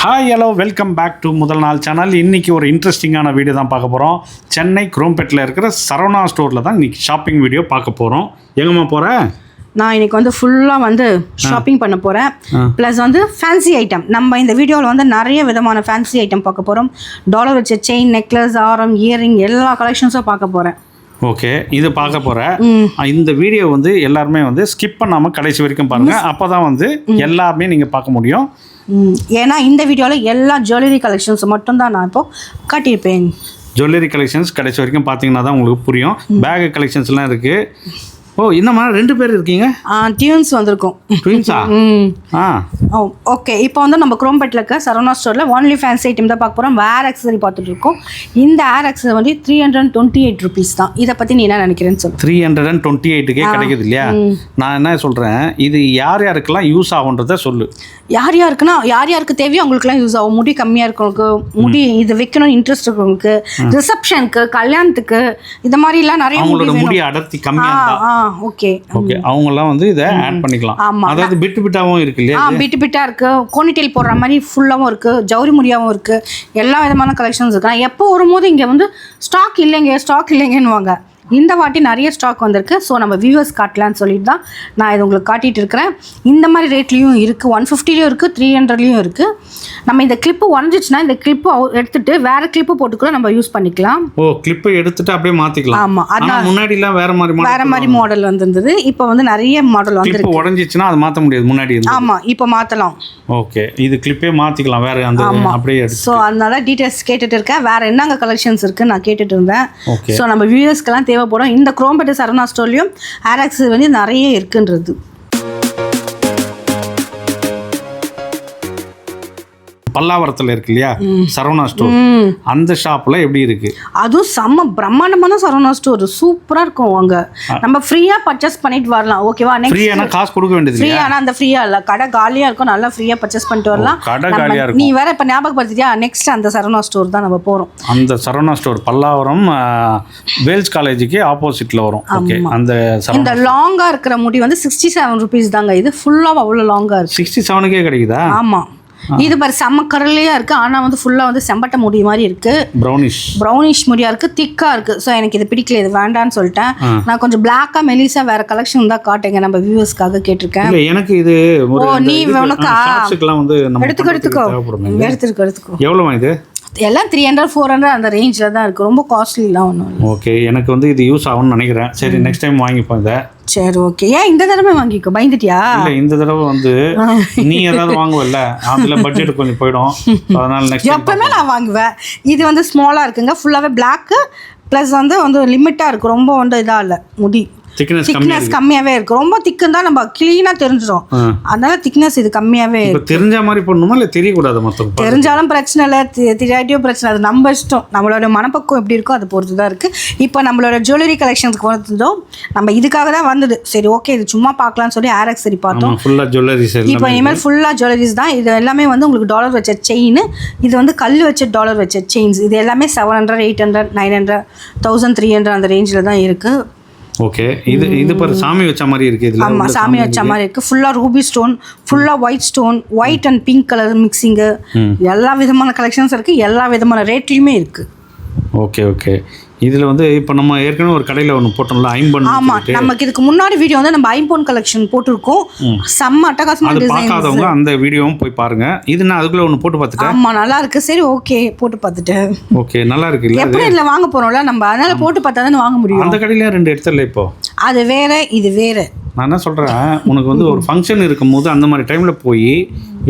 Hi hello welcome back to முதல் நாள் channel இன்னைக்கு ஒரு இன்ட்ரெஸ்டிங்கான வீடியோ தான் பார்க்க போகிறோம் சென்னை குரோம்பேட்டில் இருக்கிற சரவணா ஸ்டோரில் தான் இன்னைக்கு ஷாப்பிங் வீடியோ பார்க்க போகிறோம் எங்கம்மா போகிற நான் இன்னைக்கு வந்து ஃபுல்லாக வந்து ஷாப்பிங் பண்ண போகிறேன் ப்ளஸ் வந்து ஃபேன்சி ஐட்டம் நம்ம இந்த வீடியோவில் வந்து நிறைய விதமான ஃபேன்சி ஐட்டம் பார்க்க போகிறோம் டாலர் வச்ச செயின் நெக்லஸ் ஆரம் இயரிங் எல்லா கலெக்ஷன்ஸும் பார்க்க போகிறேன் ஓகே இது பார்க்க போகிற இந்த வீடியோ வந்து எல்லாருமே வந்து ஸ்கிப் பண்ணாமல் கடைசி வரைக்கும் பாருங்கள் அப்போ தான் வந்து எல்லாமே நீங்கள் பார்க்க முடியும். ஏன்னா இந்த வீடியோவில் எல்லா ஜுவல்லரி கலெக்ஷன்ஸ் மட்டும்தான் நான் இப்போ காட்டியிருப்பேன். ஜுவல்லரி கலெக்ஷன்ஸ் கடைசி வரைக்கும் பார்த்தீங்கன்னா தான் உங்களுக்கு புரியும். பேக் கலெக்ஷன்ஸ்லாம் இருக்குது ஓ என்னம்மா ரெண்டு பேர் இருக்கீங்க? டியூன்ஸ் வந்திருக்கும். ட்வின்ஸா ஆ? ஓகே இப்போ வந்து நம்ம குரோம்பேட்டில் இருக்க சரவணா ஸ்டோரில் ஒன்லி ஃபேன்சி ஐட்டம் தான் பார்க்க போகிறோம் வேர் ஆக்சரி பார்த்துட்டு இருக்கோம். இந்த ஏர் ஆக்சரி வந்து three hundred twenty eight rupees தான். இதை பற்றி நீ என்ன நினைக்கிறேன்னு சொல்லு. த்ரீ ஹண்ட்ரட் அண்ட் டுவெண்ட்டி எயிட்டுக்கே கிடைக்குது இல்லையா நான் என்ன சொல்கிறேன் இது யார் யாருக்கெல்லாம் யூஸ் ஆகுன்றத சொல்லு. யார் யாருக்குன்னா யார் யாருக்கு தேவையோ அவங்களுக்குலாம் யூஸ் ஆகும். முடி கம்மியாக இருக்கவங்களுக்கு முடி இது வைக்கணும்னு இன்ட்ரெஸ்ட் இருக்கவங்களுக்கு ரிசப்ஷனுக்கு கல்யாணத்துக்கு இந்த மாதிரிலாம் நிறைய முடி அடர்த்தி கம்மியாக ஆ. ஓகே. ஓகே அவங்கெல்லாம் வந்து இதை ஆட் பண்ணிக்கலாம். ஆமா. அதாவது பிட்டு பிட்டாவும் இருக்கு இல்லையா ஆ பிட்டு பிட்டாக இருக்குது கோனிட்டெயில் போடுற மாதிரி ஃபுல்லாகவும் இருக்குது ஜவுரி முடியாவும் இருக்குது எல்லா விதமான கலெக்ஷன்ஸ் இருக்கு. நான் எப்போ வரும்போது இங்கே வந்து ஸ்டாக் இல்லைங்க ஸ்டாக் இல்லைங்கன்னுவாங்க. இந்த வாட்டி நிறைய ஸ்டாக் வந்திருக்கு. ஸோ நம்ம வியூவர்ஸ் காட்டலான்னு சொல்லிட்டு தான் நான் இது உங்களுக்கு காட்டிட்டு இருக்கிறேன். இந்த மாதிரி ரேட்லேயும் இருக்குது ஒன் ஃபிஃப்டிலையும் இருக்குது த்ரீ ஹண்ட்ரட்லேயும் இருக்குது நம்ம இந்த கிளிப்பு உடஞ்சிச்சுன்னா இந்த கிளிப்பு எடுத்துட்டு வேறு கிளிப்பு போட்டு கூட நம்ம யூஸ் பண்ணிக்கலாம். ஓ கிளிப்பை எடுத்துட்டு அப்படியே மாத்திக்கலாம். ஆமா, ஆனா முன்னாடி எல்லாம் வேற மாதிரி வேறு மாதிரி மாடல் வந்திருந்தது. இப்போ வந்து நிறைய மாடல் வந்து கிளிப் உடஞ்சிச்சுன்னா அது மாத்த முடியாது முன்னாடி ஆமாம் இப்போ மாற்றலாம் ஓகே இது கிளிப்பே மாத்திக்கலாம். வேற அந்த அப்படியே ஸோ அதனால டீட்டெயில்ஸ் கேட்டுட்டு இருக்கேன். வேற என்னங்க கலெக்ஷன்ஸ் இருக்குன்னு நான் கேட்டுட்டு இருந்தேன். ஸோ நம்ம வியூவர்ஸ்க்கெல்லாம் தேவைப்படும் இந்த குரோம்பட்டு சரணா ஸ்டோர்லையும் ஆராக்ஸ் வந்து நிறைய இருக்குன்றது. பல்லாவரத்துல இருக்கு இல்லையா? சரவணா ஸ்டோர் அந்த ஷாப்ல எப்படி இருக்கு? அதுவும் செம்ம பிரம்மாண்டமான சரவணா ஸ்டோர் சூப்பராக இருக்கும் அங்க. நம்ம ஃப்ரீயாக பர்ச்சேஸ் பண்ணிட்டு வரலாம். ஓகேவா ஃப்ரீயானா காசு கொடுக்க வேண்டியது இல்லையா? ஃப்ரீ ஆனால் அந்த ஃப்ரீயாக இல்லை. கடை காலியாக இருக்கும். நல்லா ஃப்ரீயாக பர்ச்சேஸ் பண்ணிட்டு வரலாம். கடை காலியா இருக்கும். நீ வேற இப்போ ஞாபகப்படுத்திட்டியா? நெக்ஸ்ட் அந்த சரவணா ஸ்டோர் தான் நம்ம போகிறோம் அந்த சரவணா ஸ்டோர் பல்லாவரம் வேல்ஸ் காலேஜுக்கு ஆப்போசிட்ல வரும். ஓகே அந்த இந்த லாங்காக இருக்கிற முடி வந்து சிக்ஸ்டி செவன் ருபீஸ் தாங்க. இது ஃபுல்லாக அவ்வளோ லாங்காக இருக்கு சிக்ஸ்டி செவனுக்கே கிடைக்குதா? ஆமாம் இது பாரு செம்ம கரலையாக இருக்குது ஆனால் வந்து ஃபுல்லாக வந்து செம்பட்டை முடி மாதிரி இருக்குது ப்ரௌனிஷ் ப்ரௌனிஷ் முடியாக இருக்குது திக்காக இருக்குது ஸோ எனக்கு இது பிடிக்கல. இது வேண்டான்னு சொல்லிட்டேன். நான் கொஞ்சம் பிளாக்காக மெலிசா வேறு கலெக்ஷன் தான் காட்டுங்க நம்ம வியூவர்ஸ்க்காக கேட்டிருக்கேன். எனக்கு இது ஓ, நீ உனக்கா? எடுத்துக்கோ எடுத்துக்கோ. எடுத்துக்கோ எடுத்துக்கோ. இது? எல்லாம் த்ரீ ஹண்ட்ரட் ஃபோர் ஹண்ட்ரட் அந்த ரேஞ்சில் தான் இருக்குது ரொம்ப காஸ்ட்லிலாம் ஒன்றும் ஓகே எனக்கு வந்து இது யூஸ் ஆகும்னு நினைக்கிறேன். சரி நெக்ஸ்ட் டைம் வாங்கிப்போம் இதை. சரி ஓகே ஏன் இந்த தடவை வாங்கிக்கோ? பயந்துட்டியா? இல்ல இந்த தடவை வந்து நீ ஏதாவது வாங்குவல்ல? அதுல பட்ஜெட் கொஞ்சம் போயிடும். அதனால நெக்ஸ்ட் எப்பவுமே நான் வாங்குவேன். இது வந்து ஸ்மாலாக இருக்குங்க. ஃபுல்லாகவே பிளாக்கு ப்ளஸ் வந்து வந்து லிமிட்டாக இருக்குது ரொம்ப வந்து இதாக இல்லை. முடி. திக்னஸ் கம்மி திக்னஸ் கம்மியாகவே இருக்குது ரொம்ப திக்குன்னு தான் நம்ம க்ளீனாக தெரிஞ்சிடும். அதனால திக்னஸ் இது கம்மியாகவே தெரிஞ்ச மாதிரி பண்ணணுமா இல்லை தெரியக்கூடாது மொத்தம் தெரிஞ்சாலும் பிரச்சனை இல்லை. தெரியாட்டியும் பிரச்சனை. அது நம்ம இஷ்டம். நம்மளோட மனப்பக்குவம் எப்படி இருக்கோ அதை பொறுத்து தான் இருக்குது இப்போ நம்மளோட ஜுவல்லரி கலெக்ஷன்ஸ்க்கு வந்ததும் நம்ம இதுக்காக தான் வந்தது. சரி ஓகே இது சும்மா பார்க்கலாம்னு சொல்லி ஆரக்ஸ் சரி பார்த்தோம். ஃபுல்லாக ஜுவல்லரிஸ் இப்போ இனிமேல் ஃபுல்லாக ஜுவல்லரிஸ் தான். இது எல்லாமே வந்து உங்களுக்கு டாலர் வச்ச செயின் இது வந்து கல் வச்ச டாலர் வச்ச செயின்ஸ் இது எல்லாமே seven hundred eight hundred nine hundred thousand three hundred அந்த ரேஞ்சில் தான் இருக்குது ஓகே இது இது பாரு சாமி வச்ச மாதிரி இருக்கு இதுல. உள்ள சாமி வச்ச மாதிரி இருக்குது ஃபுல்லாக ரூபி ஸ்டோன் ஃபுல்லாக white stone white and pink colour mixing எல்லா விதமான கலெக்ஷன்ஸ் இருக்குது எல்லா விதமான ரேட்லேயுமே இருக்குது ஓகே ஓகே இதுல வந்து இப்போ நம்ம ஏற்கனவே ஒரு கடையில ஒன்று போட்டோம்ல ஐம்பன் ஆமாம் நமக்கு இதுக்கு முன்னாடி வீடியோ வந்து நம்ம ஐம்போன் கலெக்ஷன் போட்டிருக்கோம். செம்ம அட்டகாசமான அது பார்க்காதவங்க அந்த வீடியோவும் போய் பாருங்க. இது நான் அதுக்குள்ள ஒன்று போட்டு பார்த்துட்டேன். ஆமாம் நல்லா இருக்கு. சரி ஓகே போட்டு பார்த்துட்டேன். ஓகே நல்லா இருக்கு. இல்ல எப்படி இதில் வாங்க போகிறோம்ல நம்ம அதனால போட்டு பார்த்தா தானே வாங்க முடியும். அந்த கடையில ரெண்டு எடுத்துல இப்போ? அது வேற இது வேற. நான் என்ன சொல்றேன் உனக்கு வந்து ஒரு ஃபங்க்ஷன் இருக்கும்போது அந்த மாதிரி டைம்ல போய்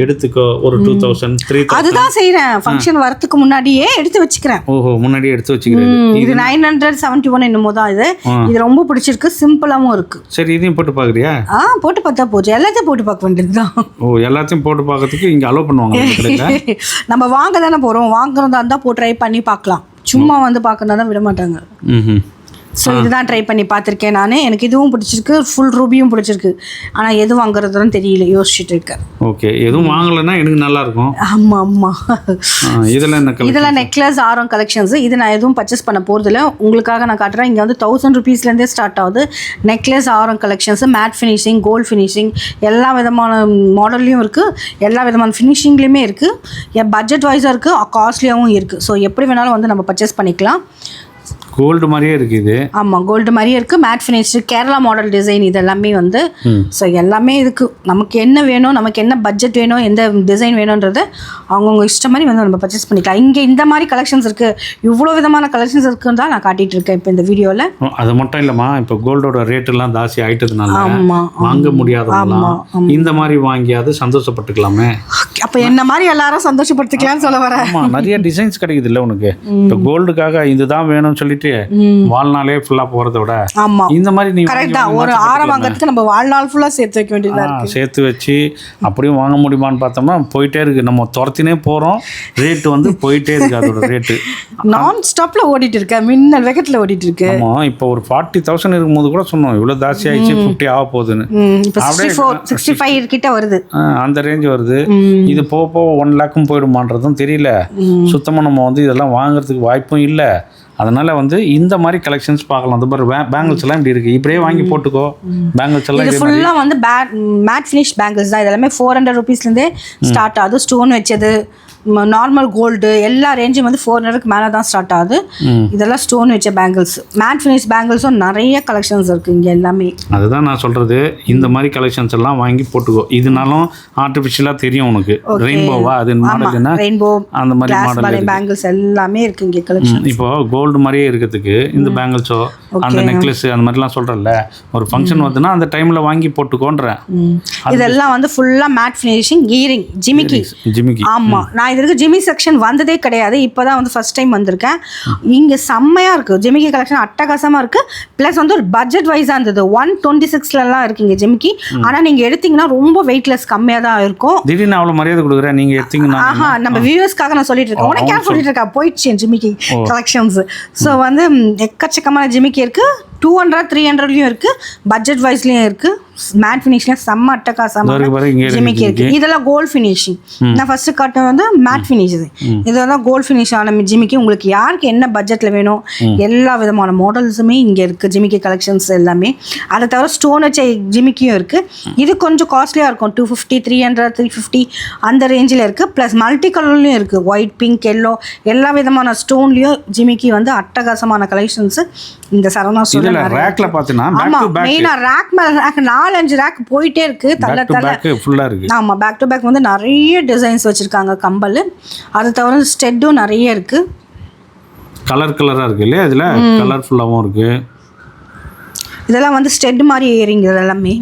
எடுத்துக்கோ ஒரு டூ தௌசண்ட் த்ரீ அதுதான் செய்கிறேன் ஃபங்க்ஷன் வரதுக்கு முன்னாடியே எடுத்து வச்சுக்கிறேன். ஓஹோ முன்னாடியே எடுத்து வச்சுக்கிறது. ம், இது நைன் ஹண்ட்ரட் செவன்ட்டி ஒன் என்னமோ தான் இது. இது ரொம்ப பிடிச்சிருக்கு சிம்பிளாகவும் இருக்கு. சரி இதையும் போட்டு பார்க்குறியா? ஆ போட்டு பார்த்தா போச்சு எல்லாத்தையும் போட்டு பார்க்க வேண்டியது தான் ஓ எல்லாத்தையும் போட்டு பார்க்கறதுக்கு இங்கே அலோவ் பண்ணுவாங்க நம்ம வாங்க தானே போகிறோம் வாங்குறதா இருந்தால் போட்டு ட்ரை பண்ணி பார்க்கலாம். சும்மா வந்து பார்க்கறதா விட மாட்டாங்க. ம் ஸோ இதுதான் ட்ரை பண்ணி பார்த்துருக்கேன் நான். எனக்கு இதுவும் பிடிச்சிருக்கு ஃபுல் ரூபியும் பிடிச்சிருக்கு. ஆனால் எது வாங்குறதுன்னு தெரியல யோசிச்சுட்டு இருக்கேன். ஓகே எதுவும் வாங்கலைன்னா எனக்கு நல்லா இருக்கும் ஆமாம் ஆமாம் இதில் என்ன கலர் இதெல்லாம் நெக்லஸ் ஆரம் கலெக்ஷன்ஸ் இது நான் எதுவும் பர்ச்சேஸ் பண்ண போகிறதில்ல உங்களுக்காக நான் காட்டுறேன். இங்கே வந்து தௌசண்ட் ருபீஸ்லேருந்தே ஸ்டார்ட் ஆகுது. நெக்லஸ் ஆரம் collections matte finishing gold finishing எல்லா விதமான மாடல்லையும் இருக்குது எல்லா விதமான ஃபினிஷிங்லேயுமே இருக்குது பட்ஜெட் வைஸாக இருக்குது காஸ்ட்லியாகவும் இருக்குது ஸோ எப்படி வேணாலும் வந்து நம்ம பர்ச்சேஸ் பண்ணிக்கலாம். கோல்டு மாதிரியே இருக்கு இது ஆமாம் கோல்டு மாதிரியே இருக்குது matte finish Kerala model design இது எல்லாமே வந்து ஸோ எல்லாமே இதுக்கு நமக்கு என்ன வேணும் நமக்கு என்ன பட்ஜெட் வேணும் எந்த டிசைன் வேணுன்றது அவங்கவுங்க இஷ்டம் மாதிரி வந்து நம்ம பர்ச்சேஸ் பண்ணிக்கலாம். இங்கே இந்த மாதிரி கலெக்ஷன்ஸ் இருக்குது இவ்வளோ விதமான கலெக்ஷன்ஸ் இருக்குன்னு தான் நான் காட்டிகிட்டு இருக்கேன் இப்போ இந்த வீடியோவில் அது மட்டும் இல்லைம்மா. இப்போ கோல்டோட ரேட் எல்லாம் ஜாஸ்தி ஆயிட்டதுனால ஆமாம் வாங்க முடியாதவங்களாம் இந்த மாதிரி வாங்கியாவது சந்தோஷப்பட்டுக்கலாமே. அப்போ என்ன மாதிரி எல்லாரும் சந்தோஷப்படுத்திக்கலாம்னு சொல்ல வரேன் நிறைய டிசைன்ஸ் கிடைக்குது இல்ல உனக்கு. இப்போ கோல்டுக்காக இதுதான் வேணும்னு சொல்லிட்டு வாழ்நாளே ஃபுல்லா போறதை விட ஆமாம் இந்த மாதிரி நீ கரெக்ட் ஒரு ஆரம் வாங்குறதுக்கு நம்ம வாழ்நாள் ஃபுல்லாக சேர்த்து வைக்க வேண்டியதாக ஆ, சேர்த்து வச்சு அப்படியும் வாங்க முடியுமான்னு பார்த்தோம்னா போயிட்டே இருக்கு. நம்ம துரத்தினே போறோம். ரேட்டு வந்து போயிட்டே இருக்கு அதோட ரேட்டு நான் ஸ்டாப்பில் ஓடிட்டு இருக்கேன் மின்னல் வேகத்தில் ஓடிட்டு இருக்கு. ஆமா இப்போ ஒரு ஃபார்ட்டி தௌசண்ட் இருக்கும்போது கூட சொன்னோம். இவ்வளவு ஜாஸ்தி ஆயிடுச்சு ஃபிஃப்டி ஆக போகுதுன்னு. சிக்ஸ்டி ஃபைவ் கிட்ட வருது. அந்த ரேஞ்ச் வருது. இது போக போக ஒன் லேக்கும் போயிடுமான்றதும் தெரியல. சுத்தமாக நம்ம வந்து இதெல்லாம் வாங்குறதுக்கு வாய்ப்பும் இல்லை. அதனால வந்து இந்த மாதிரி கலெக்ஷன்ஸ் பார்க்கலாம். அந்த மாதிரி பேங்கிள்ஸ் எல்லாம் இப்படி இருக்கு. இப்படியே வாங்கி போட்டுக்கோ. பேங்கிள்ஸ் எல்லாம் இது ஃபுல்லாக வந்து மேட் ஃபினிஷ் பேங்கிள்ஸ் தான். இது எல்லாமே ஃபோர் ஹண்ட்ரட் ருபீஸ்லேருந்தே ஸ்டார்ட் ஆகுது. ஸ்டோன் வச்சது நார்மல் கோல்டு எல்லா ரேஞ்சும் வந்து ஃபோர் ஹண்ட்ரடுக்கு மேலே தான் ஸ்டார்ட் ஆகுது. இதெல்லாம் ஸ்டோன் வச்ச பேங்கிள்ஸ் மேட் ஃபினிஷ் பேங்கிள்ஸும் நிறைய கலெக்ஷன்ஸ் இருக்குது இங்கே எல்லாமே. அதுதான் நான் சொல்றது. இந்த மாதிரி கலெக்ஷன்ஸ் எல்லாம் வாங்கி போட்டுக்கோ. இதனாலும் ஆர்டிஃபிஷியலாக தெரியும் உனக்கு. ரெயின்போவா அது மாடல் என்ன? ரெயின்போ அந்த மாதிரி மாடல் பேங்கிள்ஸ் எல்லாமே இருக்குது இங்கே கலெக்ஷன் இப்போ கோல்டு மாதிரியே இருக்கிறதுக்கு இந்த பேங்கிள்ஸோ அந்த நெக்லஸ் அந்த மாதிரிலாம் சொல்கிறல்ல ஒரு ஃபங்க்ஷன் வந்துன்னா அந்த டைமில் வாங்கி போட்டுக்கோன்றேன். இதெல்லாம் வந்து ஃபுல்லாக மேட் ஃபினிஷிங் ஈரிங் ஜிமிக்கி ஜிமிக்கி ஆமாம் நான் இது வரைக்கும் ஜிமி செக்ஷன் வந்ததே கிடையாது. இப்போ தான் வந்து ஃபர்ஸ்ட் டைம் வந்திருக்கேன். இங்கே செம்மையாக இருக்குது ஜிமிக்கி கலெக்ஷன் அட்டகாசமாக இருக்குது ப்ளஸ் வந்து ஒரு பட்ஜெட் வைஸாக இருந்தது. ஒன் டுவெண்ட்டி சிக்ஸ்லலாம் இருக்குது இங்கே ஜிமிக்கி ஆனால் நீங்கள் எடுத்தீங்கன்னா ரொம்ப வெயிட்லெஸ் கம்மியாக தான் இருக்கும். திடீர்னு அவ்வளோ மரியாதை கொடுக்குறேன். நீங்கள் எடுத்தீங்கன்னா ஆஹா நம்ம வியூவர்ஸ்க்காக நான் சொல்லிட்டு இருக்கேன். உனக்கு யார் சொல்லிட்டு இருக்கா? போயிடுச்சு ஜிமிக்கி கலெக்ஷன்ஸ் ஸோ வந்து எக்கச்சக்கமான ஜிமிக்கி இருக்கு? டூ ஹண்ட்ரட் த்ரீ ஹண்ட்ரட்லையும் இருக்கு. பட்ஜெட் வைஸ்லையும் இருக்கு. மேட் ஃபினிஷ்லையும் செம்ம இருக்கு ஜிமிக்கி இருக்கு. இதெல்லாம் கோல்ட் ஃபினிஷிங் நான் ஃபர்ஸ்ட் காட்டினது வந்து மேட் ஃபினிஷ் இது இதெல்லாம் கோல்ட் ஃபினிஷ் ஆன ஜிமிக்கி. உங்களுக்கு யாருக்கு என்ன பட்ஜெட்டில் வேணும்? எல்லா விதமான மாடல்ஸுமே இங்கே இருக்குது ஜிமிக்கி கலெக்ஷன்ஸ் எல்லாமே. அதை தவிர ஸ்டோன் வச்ச ஜிமிக்கியும் இருக்குது இது கொஞ்சம் காஸ்ட்லியாக இருக்கும். Two fifty three hundred three fifty அந்த ரேஞ்சில் இருக்குது ப்ளஸ் மல்டி கலர்லையும் இருக்குது ஒயிட் பிங்க் எல்லோ எல்லா விதமான ஸ்டோன்லேயும் ஜிமிக்கி வந்து அட்டகாசமான கலெக்ஷன்ஸ் இந்த சரவணா இதில் ரேக்கில் பார்த்தீங்கன்னா பேக் ஆமா மெயினா ரேக் மேல ரேக் நாலஞ்சு ரேக் போயிட்டே இருக்கு தள்ள தள்ள. பேக் ஃபுல்லாக இருக்குது ஆமா பேக் டு பேக் வந்து நிறைய டிசைன்ஸ் வச்சிருக்காங்க கம்பல் அது தவிர ஸ்டெட்டும் நிறைய இருக்கு. கலர் கலராக இருக்குது இல்லையா இதில்? கலர்ஃபுல்லாகவும் இருக்குது இதெல்லாம் வந்து ஸ்டெட் மாதிரி ஏறிங்க எல்லாமே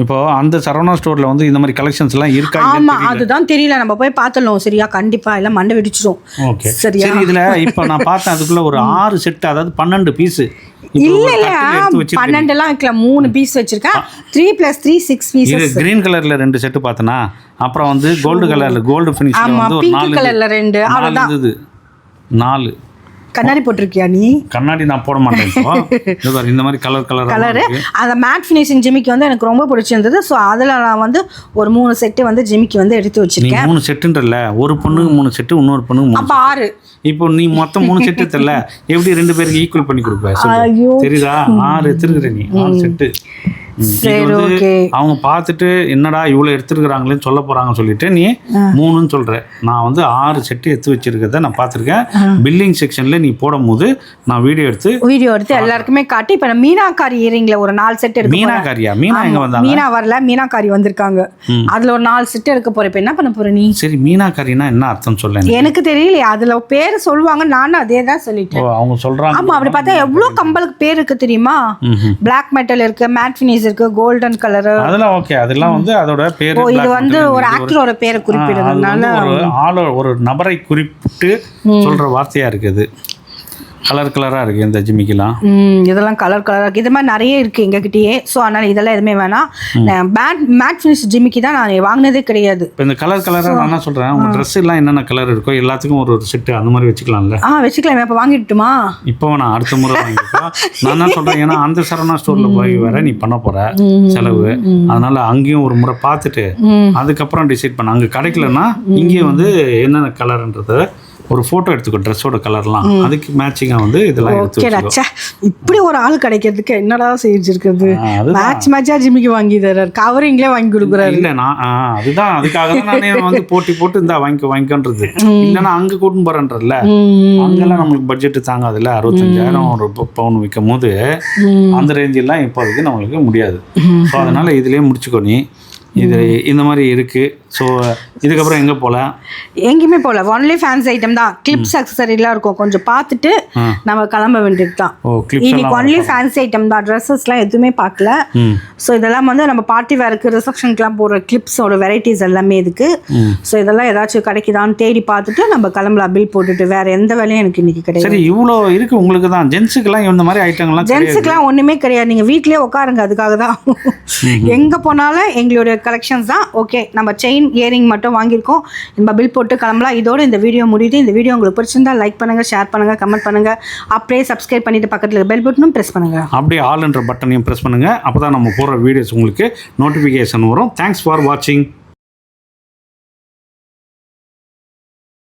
இப்போ அந்த சரவணா ஸ்டோரில் வந்து இந்த மாதிரி கலெக்ஷன்ஸ் எல்லாம் இருக்கா ஆமா அதுதான் தெரியல. நம்ம போய் பார்த்துடலாம் சரியா? கண்டிப்பா. எல்லாம் மண்டை வெடிச்சிடும் ஓகே சரியா? சரி இதில் இப்போ நான் பார்த்தேன். அதுக்குள்ள ஒரு ஆறு செட் அதாவது பன்னெண்டு பீஸு இல்ல இல்ல பன்னெண்டு எல்லாம் வைக்கல. மூணு பீஸ் வச்சிருக்கேன். த்ரீ பிளஸ் த்ரீ சிக்ஸ் இது பீசஸ் கிரீன் கலர்ல ரெண்டு செட்டு பார்த்தனா? அப்புறம் வந்து கோல்டு கலர்ல கோல்டு ஃபினிஷ்ல ஆமா வந்து ஒரு நாலு கலர்ல ரெண்டு. அவ்வளவுதான். நாலு. கண்ணாடி போட்டிருக்கியா நீ? கண்ணாடி நான் போட மாட்டேன் இந்த மாதிரி கலர் கலர் கலரு அந்த மேட் ஃபினிஷிங் ஜிமிக்கி வந்து எனக்கு ரொம்ப பிடிச்சிருந்தது. ஸோ அதில் நான் வந்து ஒரு மூணு செட்டு வந்து ஜிமிக்கி வந்து எடுத்து வச்சிருக்கேன். மூணு செட்டுன்றல ஒரு பொண்ணுக்கு மூணு செட்டு இன்னொரு பொண்ணுக்கு அப்போ ஆறு. இப்போ நீ மொத்தம் மூணு செட்டு தெரியல எப்படி ரெண்டு பேருக்கு ஈக்குவல் பண்ணி கொடுப்ப. தெரியுதா? ஆறு எடுத்துருக்குற நீ ஆறு செட்டு சரி ஓகே. அவங்க பார்த்துட்டு என்னடா இவ்வளோ எடுத்துருக்குறாங்களேன்னு சொல்ல போறாங்க சொல்லிட்டு நீ மூணுன்னு சொல்ற. நான் வந்து ஆறு செட்டு எடுத்து வச்சிருக்கிறத நான் பார்த்துருக்கேன். பில்லிங் செக்ஷன்ல நீ போடும்போது நான் வீடியோ எடுத்து வீடியோ எடுத்து எல்லாருக்குமே காட்டி இப்போ மீனாக்காரி இயரிங்ல ஒரு நாலு செட் எடுக்க மீனா காரியா மீனா எங்க வந்தாங்க? மீனா வரல மீனாக்காரி வந்திருக்காங்க. அதுல ஒரு நாலு செட் எடுக்க போற இப்போ என்ன பண்ண போற நீ? சரி மீனா காரினா என்ன அர்த்தம் சொல்ல எனக்கு. தெரியலையே அதுல பேர் சொல்லுவாங்க நானும் அதே தான் சொல்லிட்டேன் அவங்க சொல்றாங்க. ஆமா அப்படி பார்த்தா எவ்வளவு கம்பலுக்கு பேர் இருக்கு தெரியுமா. பிளாக் மெட்டல் இருக்கு மேட் ஃபினிஷ் இருக்கு கோல்டன் கலரு அதெல்லாம் ஓகே அதெல்லாம் வந்து அதோட பேரு இது வந்து ஒரு ஆக்டரோட பேரை குறிப்பிடுறதுனால ஒரு ஆளோ ஒரு நபரை குறிப்பிட்டு சொல்ற வார்த்தையா இருக்குது. கலர் கலராக இருக்குது இந்த ஜிமிக்கெலாம். ம், இதெல்லாம் கலர் கலராக இது மாதிரி நிறைய இருக்குது எங்ககிட்டயே. ஸோ அதனால் இதெல்லாம் எதுவுமே வேணாம். பேட் மேட் ஃபினிஷ் ஜிமிக்கி தான் நான் வாங்கினதே கிடையாது. இப்போ இந்த கலர் கலராக நான் என்ன சொல்கிறேன் உங்கள் ட்ரெஸ் எல்லாம் என்னென்ன கலர் இருக்கோ எல்லாத்துக்கும் ஒரு ஒரு செட்டு அந்த மாதிரி வச்சுக்கலாம்ல. ஆ வச்சுக்கலாம். இப்போ வாங்கிட்டுமா இப்போ நான் அடுத்த முறை வாங்கிப்போ நான் தான் சொல்கிறேன் ஏன்னா அந்த சரவணா ஸ்டோரில் போய் வேற நீ பண்ண போகிற செலவு. அதனால அங்கேயும் ஒரு முறை பார்த்துட்டு அதுக்கப்புறம் டிசைட் பண்ண. அங்கே கிடைக்கலன்னா இங்கே வந்து என்னென்ன கலர்ன்றத ஒரு ஃபோட்டோ எடுத்துக்கோ ட்ரெஸ்ஸோட கலர்லாம் அதுக்கு மேட்சிங்காக வந்து இதெல்லாம் ஓகே இப்படி ஒரு ஆள் கிடைக்கிறதுக்கு என்னடா செஞ்சிருக்கிறது? மேட்ச் மேட்சா ஜிமிக்கு வாங்கி தர்றாரு கவரிங்லேயே வாங்கி கொடுக்குறாரு. இல்ல நான் ஆ, அதுதான். அதுக்காக தான் நானே வந்து போட்டி போட்டு இந்த வாங்கிக்கோ வாங்கிக்கோன்றது. இல்லைன்னா அங்கே கூட்டின்னு போறேன்றல ம், அங்கெல்லாம் நம்மளுக்கு பட்ஜெட் தாங்காதுல்ல. அறுபத்தஞ்சாயிரம் ஒரு பவுன் விற்கும் போது. அந்த ரேஞ்செல்லாம் இப்போதைக்கு நம்மளுக்கு முடியாது. ஸோ அதனால இதுலயே முடிச்சுக்கோ நீ. இது இந்த மாதிரி இருக்கு. ஸோ இதுக்கப்புறம் எங்கே போகலாம் எங்கேயுமே போகல ஒன்லி ஃபேன்ஸ் ஐட்டம் தான். கிளிப்ஸ் அக்சசரிலாம் இருக்கும். கொஞ்சம் பார்த்துட்டு. நம்ம கிளம்ப வேண்டியது தான். இன்னைக்கு ஒன்லி ஃபேன்ஸ் ஐட்டம் தான். ட்ரெஸ்ஸஸ்லாம் எதுவுமே பார்க்கல. ஸோ இதெல்லாம் வந்து நம்ம பார்ட்டி வேருக்கு ரிசப்ஷனுக்குலாம் போடுற கிளிப்ஸோட வெரைட்டிஸ் எல்லாமே இதுக்கு. ம். ஸோ இதெல்லாம் ஏதாச்சும் கிடைக்குதான்னு தேடி பார்த்துட்டு நம்ம கிளம்பலாம். பில் போட்டுட்டு வேற எந்த வேலையும் எனக்கு இன்னைக்கு கிடையாது. சரி இவ்வளோ இருக்கு உங்களுக்கு தான். ஜென்ஸுக்கெல்லாம் இந்த மாதிரி ஐட்டங்கள்லாம் ஜென்ஸுக்குலாம் ஒன்றுமே கிடையாது. நீங்கள் வீட்லயே உட்காருங்க. அதுக்காக தான். எங்கே போனாலும் எங்களுடைய கலெக்ஷன்ஸ் தான். ஓகே நம்ம செயின் இயரிங் மட்டும் வாங்கியிருக்கோம். நம்ம பில் போட்டு கிளம்பலாம். இதோட இந்த வீடியோ முடியுது. இந்த வீடியோ உங்களுக்கு பிடிச்சிருந்தா லைக் பண்ணுங்கள் ஷேர் பண்ணுங்கள் கமெண்ட் பண்ணுங்கள் அப்படியே சப்ஸ்கிரைப் பண்ணிட்டு பக்கத்தில் பெல் பட்டனும் ப்ரெஸ் பண்ணுங்கள் அப்படியே ஆல் என்ற பட்டனையும் ப்ரெஸ் பண்ணுங்கள் அப்போ தான் நம்ம போடுற வீடியோஸ் உங்களுக்கு நோட்டிஃபிகேஷன் வரும். தேங்க்ஸ் ஃபார் வாட்சிங்